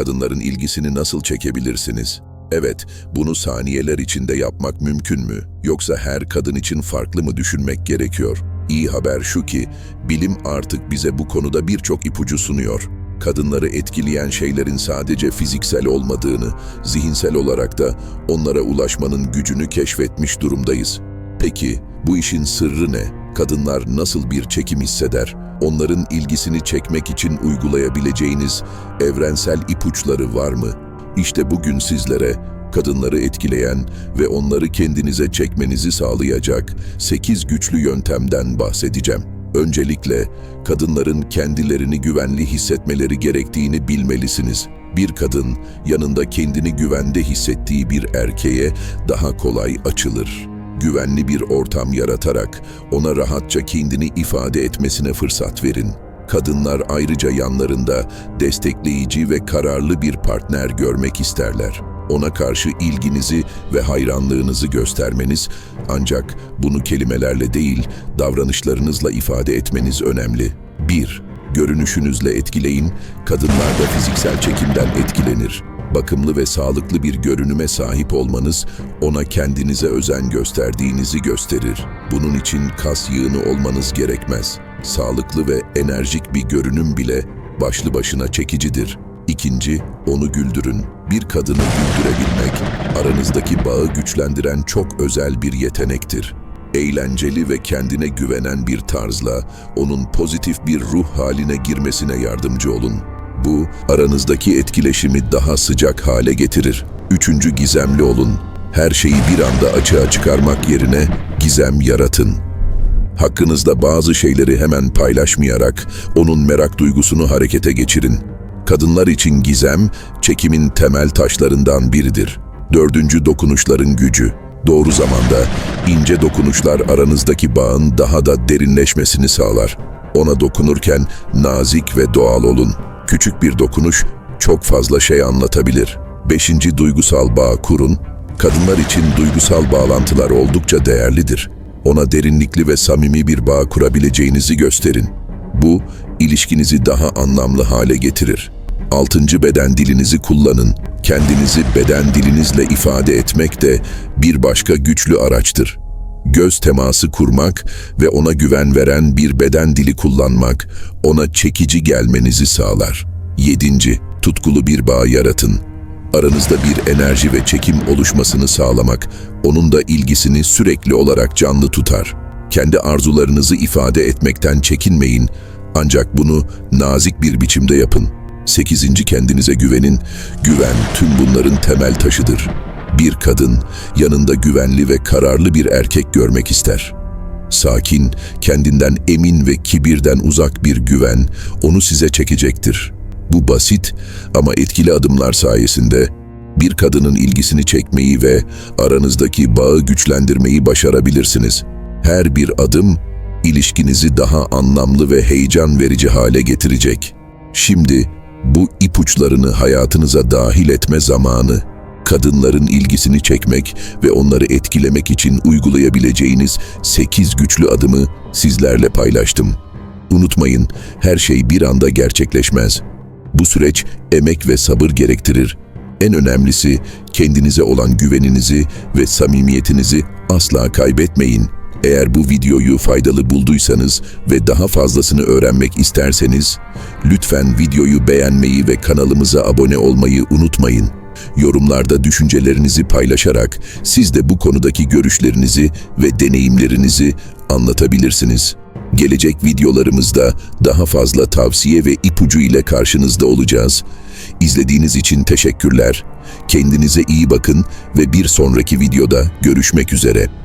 kadınların ilgisini nasıl çekebilirsiniz? Evet, bunu saniyeler içinde yapmak mümkün mü? Yoksa her kadın için farklı mı düşünmek gerekiyor? İyi haber şu ki, bilim artık bize bu konuda birçok ipucu sunuyor. Kadınları etkileyen şeylerin sadece fiziksel olmadığını, zihinsel olarak da onlara ulaşmanın gücünü keşfetmiş durumdayız. Peki, bu işin sırrı ne? Kadınlar nasıl bir çekim hisseder? Onların ilgisini çekmek için uygulayabileceğiniz evrensel ipuçları var mı? İşte bugün sizlere kadınları etkileyen ve onları kendinize çekmenizi sağlayacak 8 güçlü yöntemden bahsedeceğim. Öncelikle kadınların kendilerini güvenli hissetmeleri gerektiğini bilmelisiniz. Bir kadın yanında kendini güvende hissettiği bir erkeğe daha kolay açılır. Güvenli bir ortam yaratarak ona rahatça kendini ifade etmesine fırsat verin. Kadınlar ayrıca yanlarında destekleyici ve kararlı bir partner görmek isterler. Ona karşı ilginizi ve hayranlığınızı göstermeniz ancak bunu kelimelerle değil, davranışlarınızla ifade etmeniz önemli. 1. Görünüşünüzle etkileyin, kadınlar da fiziksel çekimden etkilenir. Bakımlı ve sağlıklı bir görünüme sahip olmanız ona kendinize özen gösterdiğinizi gösterir. Bunun için kas yığını olmanız gerekmez. Sağlıklı ve enerjik bir görünüm bile başlı başına çekicidir. İkinci, onu güldürün. Bir kadını güldürebilmek, aranızdaki bağı güçlendiren çok özel bir yetenektir. Eğlenceli ve kendine güvenen bir tarzla onun pozitif bir ruh haline girmesine yardımcı olun. Bu, aranızdaki etkileşimi daha sıcak hale getirir. Üçüncü gizemli olun. Her şeyi bir anda açığa çıkarmak yerine gizem yaratın. Hakkınızda bazı şeyleri hemen paylaşmayarak onun merak duygusunu harekete geçirin. Kadınlar için gizem, çekimin temel taşlarından biridir. Dördüncü dokunuşların gücü. Doğru zamanda ince dokunuşlar aranızdaki bağın daha da derinleşmesini sağlar. Ona dokunurken nazik ve doğal olun. Küçük bir dokunuş çok fazla şey anlatabilir. Beşinci duygusal bağ kurun. Kadınlar için duygusal bağlantılar oldukça değerlidir. Ona derinlikli ve samimi bir bağ kurabileceğinizi gösterin. Bu, ilişkinizi daha anlamlı hale getirir. Altıncı beden dilinizi kullanın. Kendinizi beden dilinizle ifade etmek de bir başka güçlü araçtır. Göz teması kurmak ve ona güven veren bir beden dili kullanmak ona çekici gelmenizi sağlar. Yedinci, tutkulu bir bağ yaratın. Aranızda bir enerji ve çekim oluşmasını sağlamak, onun da ilgisini sürekli olarak canlı tutar. Kendi arzularınızı ifade etmekten çekinmeyin, ancak bunu nazik bir biçimde yapın. Sekizinci kendinize güvenin, güven tüm bunların temel taşıdır. Bir kadın yanında güvenli ve kararlı bir erkek görmek ister. Sakin, kendinden emin ve kibirden uzak bir güven onu size çekecektir. Bu basit ama etkili adımlar sayesinde bir kadının ilgisini çekmeyi ve aranızdaki bağı güçlendirmeyi başarabilirsiniz. Her bir adım ilişkinizi daha anlamlı ve heyecan verici hale getirecek. Şimdi bu ipuçlarını hayatınıza dahil etme zamanı. Kadınların ilgisini çekmek ve onları etkilemek için uygulayabileceğiniz 8 güçlü adımı sizlerle paylaştım. Unutmayın, her şey bir anda gerçekleşmez. Bu süreç emek ve sabır gerektirir. En önemlisi kendinize olan güveninizi ve samimiyetinizi asla kaybetmeyin. Eğer bu videoyu faydalı bulduysanız ve daha fazlasını öğrenmek isterseniz, lütfen videoyu beğenmeyi ve kanalımıza abone olmayı unutmayın. Yorumlarda düşüncelerinizi paylaşarak siz de bu konudaki görüşlerinizi ve deneyimlerinizi anlatabilirsiniz. Gelecek videolarımızda daha fazla tavsiye ve ipucu ile karşınızda olacağız. İzlediğiniz için teşekkürler. Kendinize iyi bakın ve bir sonraki videoda görüşmek üzere.